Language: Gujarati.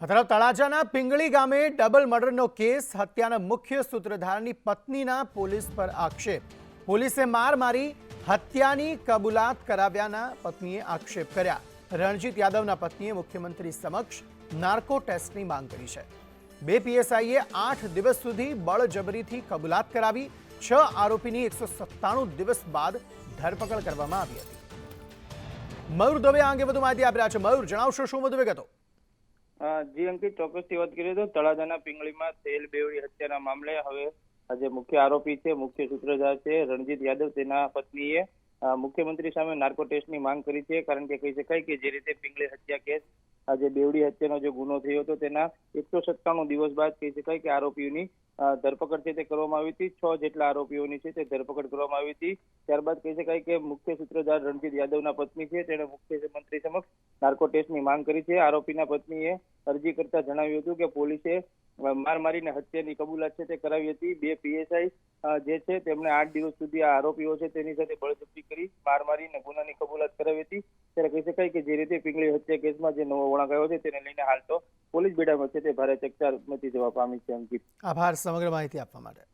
તરફ તળાજાના પિંગળી ગામે ડબલ મર્ડરનો કેસ, હત્યાના મુખ્ય સૂત્રધારની પત્નીના પોલીસ પર આક્ષેપ. પોલીસે માર મારી હત્યાની કબૂલાત કરાવ્યાના પત્નીએ આક્ષેપ કર્યા. રણજીત યાદવના પત્નીએ મુખ્યમંત્રી સમક્ષ નાર્કો ટેસ્ટની માંગ કરી છે. બે પીએસઆઈએ આઠ દિવસ સુધી બળજબરીથી કબૂલાત કરાવી, છ આરોપીની એકસો સત્તાણું દિવસ બાદ ધરપકડ કરવામાં આવી હતી. મયુર દવે આ અંગે વધુ માહિતી આપી રહ્યા છે. મયુર, જણાવશો શું વધુ વિગતો? જી અંકિત, ચોક્કસથી વાત કરીએ તો તળાજાના પિંગળીમાં તેલ બેવડી હત્યાના મામલે હવે જે મુખ્ય આરોપી છે, મુખ્ય સૂત્રધાર છે, રણજીત યાદવ. તેના પત્નીએ મુખ્યમંત્રી સામે નાર્કો ટેસ્ટની માંગ કરી છે, કારણ કે કહી શકાય કે જે રીતે પિંગળી હત્યા કેસ જે બેવડી હત્યાનો જે ગુનો થયો હતો, તેના એકસો સત્તાણું દિવસ બાદ કહી શકાય કે આરોપીઓની ધરપકડ છે તે કરવામાં આવી હતી. છ જેટલા આરોપીઓની છે તે ધરપકડ કરવામાં આવી હતી. ત્યારબાદ કહી શકાય કે મુખ્ય સૂત્રધાર રણજીત યાદવના પત્ની છે, તેણે મુખ્યમંત્રી સમક્ષ નાર્કો ટેસ્ટની માંગ કરી છે. આરોપીના પત્નીએ અરજી કરતા જણાવ્યું હતું કે પોલીસે માર મારીને હત્યાની કબૂલાત છે તે કરાવી હતી. બે પીએસઆઈ જે છે તેમણે આઠ દિવસ સુધી આ આરોપીઓ છે તેની સાથે બળજબરી કરી, માર મારીને ગુનાની કબૂલાત કરાવી હતી. ત્યારે કહી શકાય કે જે રીતે પિંગળી હત્યા કેસમાં જે નવો વળાંક આવ્યો છે તેને લઈને હાલ તો પોલીસ બેડામાં છે તે ભારે ચકચાર મચી જવા પામી છે અંકિત. આભાર સમગ્ર માહિતી આપવા માટે.